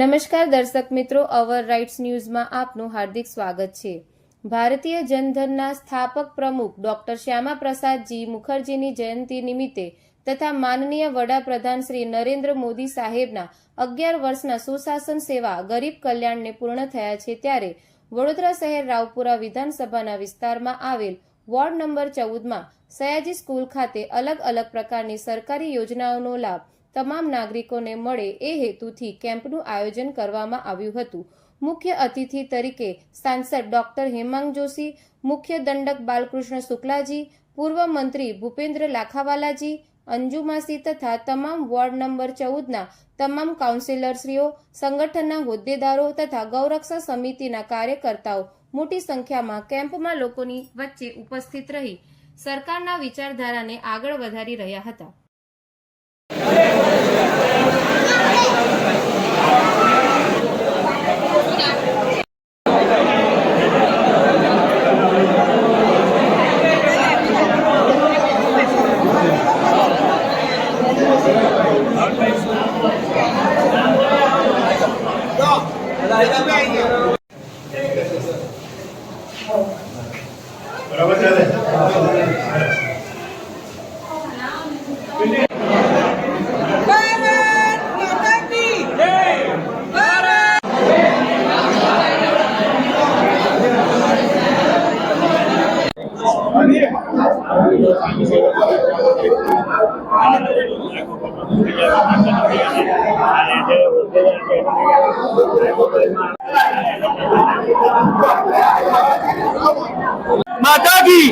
નમસ્કાર દર્શક મિત્રો, અવર રાઇટ્સ ન્યૂઝમાં આપનું હાર્દિક સ્વાગત છે. ભારતીય જનધનના સ્થાપક પ્રમુખ ડોક્ટર શ્યામા પ્રસાદજી મુખર્જીની જયંતિ નિમિત્તે તથા માનનીય વડાપ્રધાન શ્રી નરેન્દ્ર મોદી સાહેબના અગિયાર વર્ષના સુશાસન સેવા ગરીબ કલ્યાણને પૂર્ણ થયા છે ત્યારે વડોદરા શહેર રાવપુરા વિધાનસભાના વિસ્તારમાં આવેલ વોર્ડ નંબર ચૌદમાં સયાજી સ્કૂલ ખાતે અલગ અલગ પ્રકારની સરકારી યોજનાઓનો લાભ તમામ નાગરિકોને મળે એ હેતુથી કેમ્પનું આયોજન કરવામાં આવ્યું હતું. મુખ્ય અતિથિ તરીકે સાંસદ ડોક્ટર હેમાંગ જોશી, મુખ્ય દંડક બાલકૃષ્ણ શુક્લાજી, પૂર્વ મંત્રી ભૂપેન્દ્ર લાખાવાલાજી અંજુમાસી તથા તમામ વોર્ડ નંબર ચૌદના તમામ કાઉન્સિલરશ્રીઓ, સંગઠનના હોદ્દેદારો તથા ગૌરક્ષા સમિતિના કાર્યકર્તાઓ મોટી સંખ્યામાં કેમ્પમાં લોકોની વચ્ચે ઉપસ્થિત રહી સરકારના વિચારધારાને આગળ વધારી રહ્યા હતા. બરાબર ચાલે ભારત માતા કી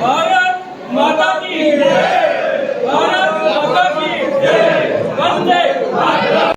ભારત માતા ભારત માતા વંદે ભારત!